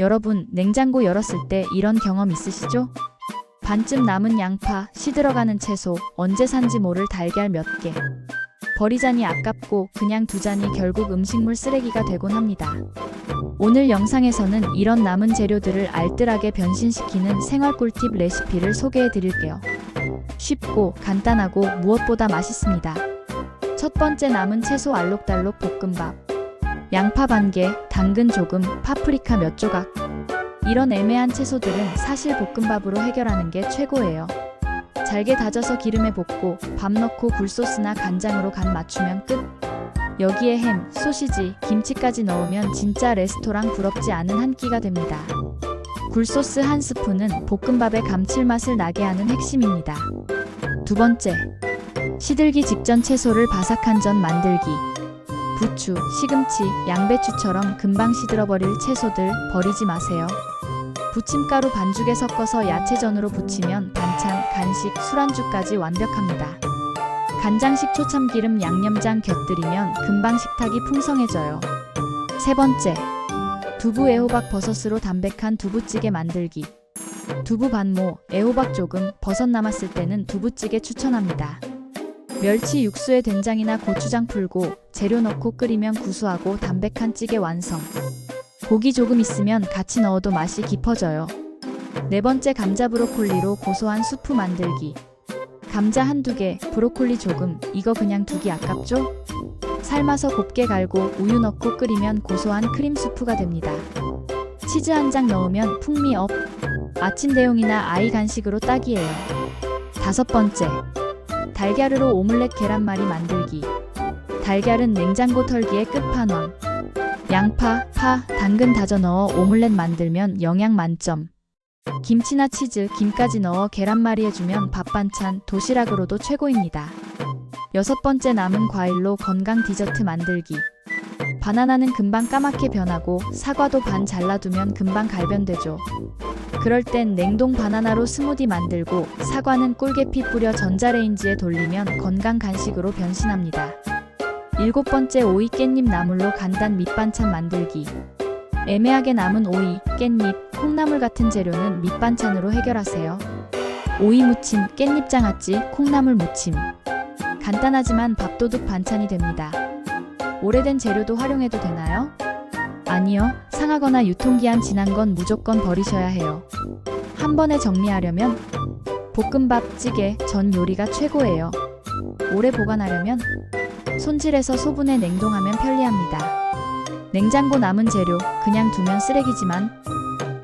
여러분, 냉장고 열었을 때 이런 경험 있으시죠? 반쯤 남은 양파, 시들어가는 채소, 언제 산지 모를 달걀 몇 개. 버리자니 아깝고 그냥 두자니 결국 음식물 쓰레기가 되곤 합니다. 오늘 영상에서는 이런 남은 재료들을 알뜰하게 변신시키는 생활 꿀팁 레시피를 소개해 드릴게요. 쉽고 간단하고 무엇보다 맛있습니다. 첫 번째 남은 채소 알록달록 볶음밥. 양파 반 개, 당근 조금, 파프리카 몇 조각. 이런 애매한 채소들은 사실 볶음밥으로 해결하는 게 최고예요. 잘게 다져서 기름에 볶고 밥 넣고 굴소스나 간장으로 간 맞추면 끝. 여기에 햄, 소시지, 김치까지 넣으면 진짜 레스토랑 부럽지 않은 한 끼가 됩니다. 굴소스 한 스푼은 볶음밥의 감칠맛을 나게 하는 핵심입니다. 두 번째, 시들기 직전 채소를 바삭한 전 만들기. 부추, 시금치, 양배추처럼 금방 시들어버릴 채소들 버리지 마세요. 부침가루 반죽에 섞어서 야채전으로 부치면 반찬, 간식, 술안주까지 완벽합니다. 간장, 식 초, 참기름, 양념장 곁들이면 금방 식탁이 풍성해져요. 세 번째, 두부 애호박 버섯으로 담백한 두부찌개 만들기. 두부 반모, 애호박 조금, 버섯 남았을 때는 두부찌개 추천합니다. 멸치 육수에 된장이나 고추장 풀고 재료 넣고 끓이면 구수하고 담백한 찌개 완성. 고기 조금 있으면 같이 넣어도 맛이 깊어져요. 네 번째 감자 브로콜리로 고소한 수프 만들기. 감자 한두 개, 브로콜리 조금, 이거 그냥 두기 아깝죠? 삶아서 곱게 갈고 우유 넣고 끓이면 고소한 크림 수프가 됩니다. 치즈 한 장 넣으면 풍미 업. 아침 대용이나 아이 간식으로 딱이에요. 다섯 번째. 달걀으로 오믈렛 계란말이 만들기. 달걀은 냉장고 털기의 끝판왕. 양파, 파, 당근 다져 넣어 오믈렛 만들면 영양 만점. 김치나 치즈, 김까지 넣어 계란말이 해주면 밥 반찬, 도시락으로도 최고입니다. 여섯 번째 남은 과일로 건강 디저트 만들기. 바나나는 금방 까맣게 변하고 사과도 반 잘라두면 금방 갈변되죠. 그럴 땐 냉동 바나나로 스무디 만들고 사과는 꿀계피 뿌려 전자레인지에 돌리면 건강 간식으로 변신합니다. 일곱 번째 오이 깻잎 나물로 간단 밑반찬 만들기. 애매하게 남은 오이, 깻잎, 콩나물 같은 재료는 밑반찬으로 해결하세요. 오이 무침, 깻잎 장아찌, 콩나물 무침. 간단하지만 밥도둑 반찬이 됩니다. 오래된 재료도 활용해도 되나요? 아니요. 상하거나 유통기한 지난 건 무조건 버리셔야 해요. 한 번에 정리하려면 볶음밥, 찌개, 전 요리가 최고예요. 오래 보관하려면 손질해서 소분해 냉동하면 편리합니다. 냉장고 남은 재료 그냥 두면 쓰레기지만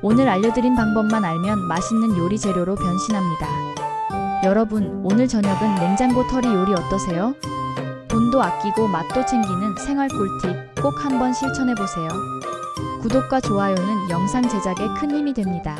오늘 알려드린 방법만 알면 맛있는 요리 재료로 변신합니다. 여러분, 오늘 저녁은 냉장고 털이 요리 어떠세요? 돈도 아끼고 맛도 챙기는 생활 꿀팁 꼭 한번 실천해보세요. 구독과 좋아요는 영상 제작에 큰 힘이 됩니다.